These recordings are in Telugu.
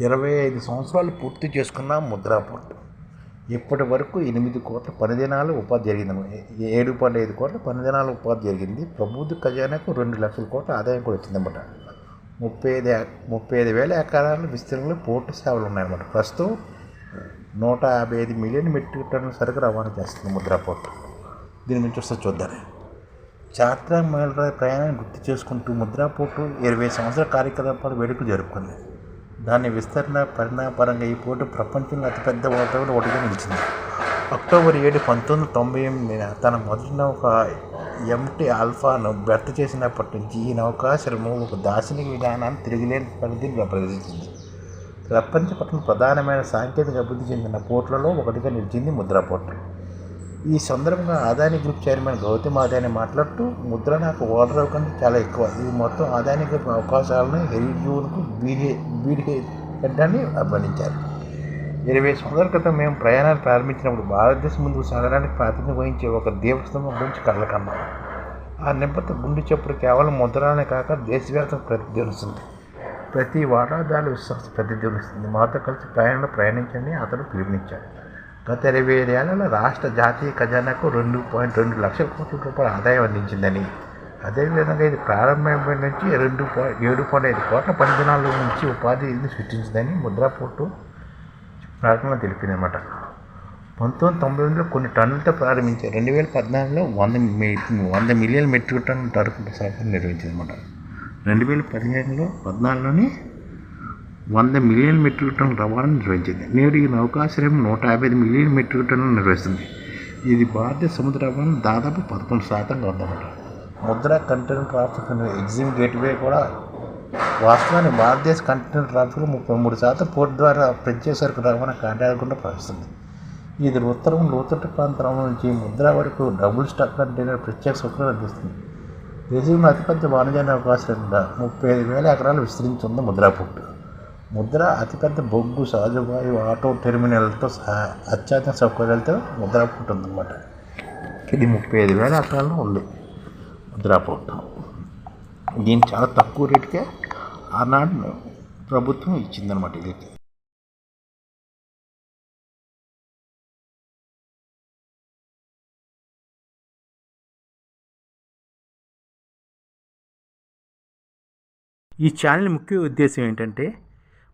ఇరవై ఐదు సంవత్సరాలు పూర్తి చేసుకున్న ముద్రా పోర్టు ఇప్పటి వరకు ఎనిమిది కోట్ల పని దినాలు ఉపాధి జరిగింది. ఏడు పాయింట్ ఐదు కోట్ల పనిదినాల ఉపాధి జరిగింది. ప్రభుత్వ ఖజానాకు రెండు లక్షల కోట్ల ఆదాయం కూడా వచ్చిందన్నమాట. ముప్పై ఐదు ముప్పై ఐదు వేల ఎకరాల విస్తీర్ణంలో పోర్టు సేవలు ఉన్నాయన్నమాట. ప్రస్తుతం నూట యాభై ఐదు మిలియన్ మెట్రిక్ టన్నుల సరుకు రవాణా చేస్తుంది ముద్రా పోర్టు దీని నుంచి వస్తే చూద్దాం. చార్టా మైల్ ప్రయాణాన్ని గుర్తు చేసుకుంటూ ముద్రా పోర్టు ఇరవై సంవత్సరాల కార్యకలాపాలు వేడుకలు జరుపుకుంది. దాని విస్తరణ పరిణామపరంగా ఈ పోర్టు ప్రపంచంలో అతిపెద్ద ఓటర్లు ఒకటిగా నిలిచింది. అక్టోబర్ ఏడు పంతొమ్మిది వందల తొంభై ఎనిమిదిన తన మొదటి నౌక ఎంటీ ఆల్ఫాను భర్త చేసినప్పటి నుంచి ఈ నౌకాశ్రమం ఒక దార్శనిక విధానాన్ని తిరిగిలేని పరిధిని ప్రదర్శించింది. ప్రపంచ పట్టణ ప్రధానమైన సాంకేతిక అభివృద్ధి చెందిన పోర్టులలో ఒకటిగా నిలిచింది ముద్రా పోర్టు ఈ సందర్భంగా ఆదాని గ్రూప్ చైర్మన్ గౌతమ్ ఆదాని మాట్లాడుతూ ముద్ర నాకు ఓడర్ అవ్వకుండా చాలా ఎక్కువ. ఇది మొత్తం ఆదాని గ్రూప్ అవకాశాలను హెరిజూన్కు బీహే బీడిహే పెట్టాన్ని అభివర్ణించారు. ఇరవై సంవత్సరాల క్రితం మేము ప్రయాణాలు ప్రారంభించినప్పుడు భారతదేశం ముందుకు సాగడానికి ప్రాతినిధ్యం వహించే ఒక దీపస్తంభం గురించి కళ్ళకన్నాం ఆ నిబద్ధత గుండె చప్పుడు కేవలం ముద్రానే కాక దేశవ్యాప్తంగా ప్రతిధ్వనిస్తుంది ప్రతి వాటాదారుల విశ్వాసం ప్రతిధ్వనిస్తుంది మాతో కలిసి ప్రయాణంలో ప్రయాణించండి. అతను పిలుపునిచ్చాడు. గత ఇరవై ఐదేళ్ళలో రాష్ట్ర జాతీయ ఖజానాకు రెండు పాయింట్ రెండు లక్షల కోట్ల రూపాయల ఆదాయం అందించిందని. అదేవిధంగా ఇది ప్రారంభమైన నుంచి రెండు పాయింట్ ఏడు పాయింట్ ఐదు కోట్ల పని దినాల నుంచి ఉపాధిని సృష్టించిందని ముద్రాపోర్టు ప్రకటనలో తెలిపిందన్నమాట పంతొమ్మిది తొంభై ఎనిమిదిలో కొన్ని టన్నులతో ప్రారంభించారు రెండు వేల పద్నాలుగులో వంద వంద మిలియన్ మెట్రిక్ టన్నుల సరుకు సరఫరా నిర్వహించిందన్నమాట రెండు వేల పదిహేనులో పద్నాలుగులోనే వంద మిలియన్ మెట్రిక్ టన్నుల రవాణా నిర్వహించింది. నేడు ఈ నౌకాశ్రయం నూట యాభై ఐదు మిలియన్ మెట్రిక్ టన్నులు నిర్వహిస్తుంది. ఇది భారతీయ సముద్ర రవాణా దాదాపు పదకొండు శాతంగా ఉందన్నమాట Mudra container traffic EXIM gateway కూడా వాస్తవానికి భారతదేశ కంటైనర్ ట్రాఫిక్ ముప్పై మూడు శాతం పోర్ట్ ద్వారా ప్రత్యేక సరుకు రవాణా కాంటాక్ట్ గుండా ప్రవహిస్తుంది. ఇది ఉత్తరం లోతట్టు ప్రాంతం నుంచి ముద్ర వరకు డబుల్ స్టాక్ కంటైనర్ ప్రత్యేక సౌకర్యం అందిస్తుంది. దేశంలో అతిపెద్ద వాణిజ్య అవకాశంగా ముప్పై ఐదు వేల ఎకరాలు విస్తరించి ముద్రా పోర్టు. ముద్ర అతిపెద్ద బొగ్గు సహజవాయు ఆటో టెర్మినల్తో సహా అత్యాధునిక సౌకర్యాలతో ముద్రా పోర్ట్ ఉందన్నమాట ఇది ముప్పై ఐదు వేల ఎకరాల్లో ఉంది ముద్రా పోర్ట్ దీన్ని చాలా తక్కువ రేటుకే ఆనాడు ప్రభుత్వం ఇచ్చిందనమాట ఇది. ఈ ఛానల్ ముఖ్య ఉద్దేశం ఏంటంటే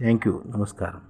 Thank you. నమస్కారం.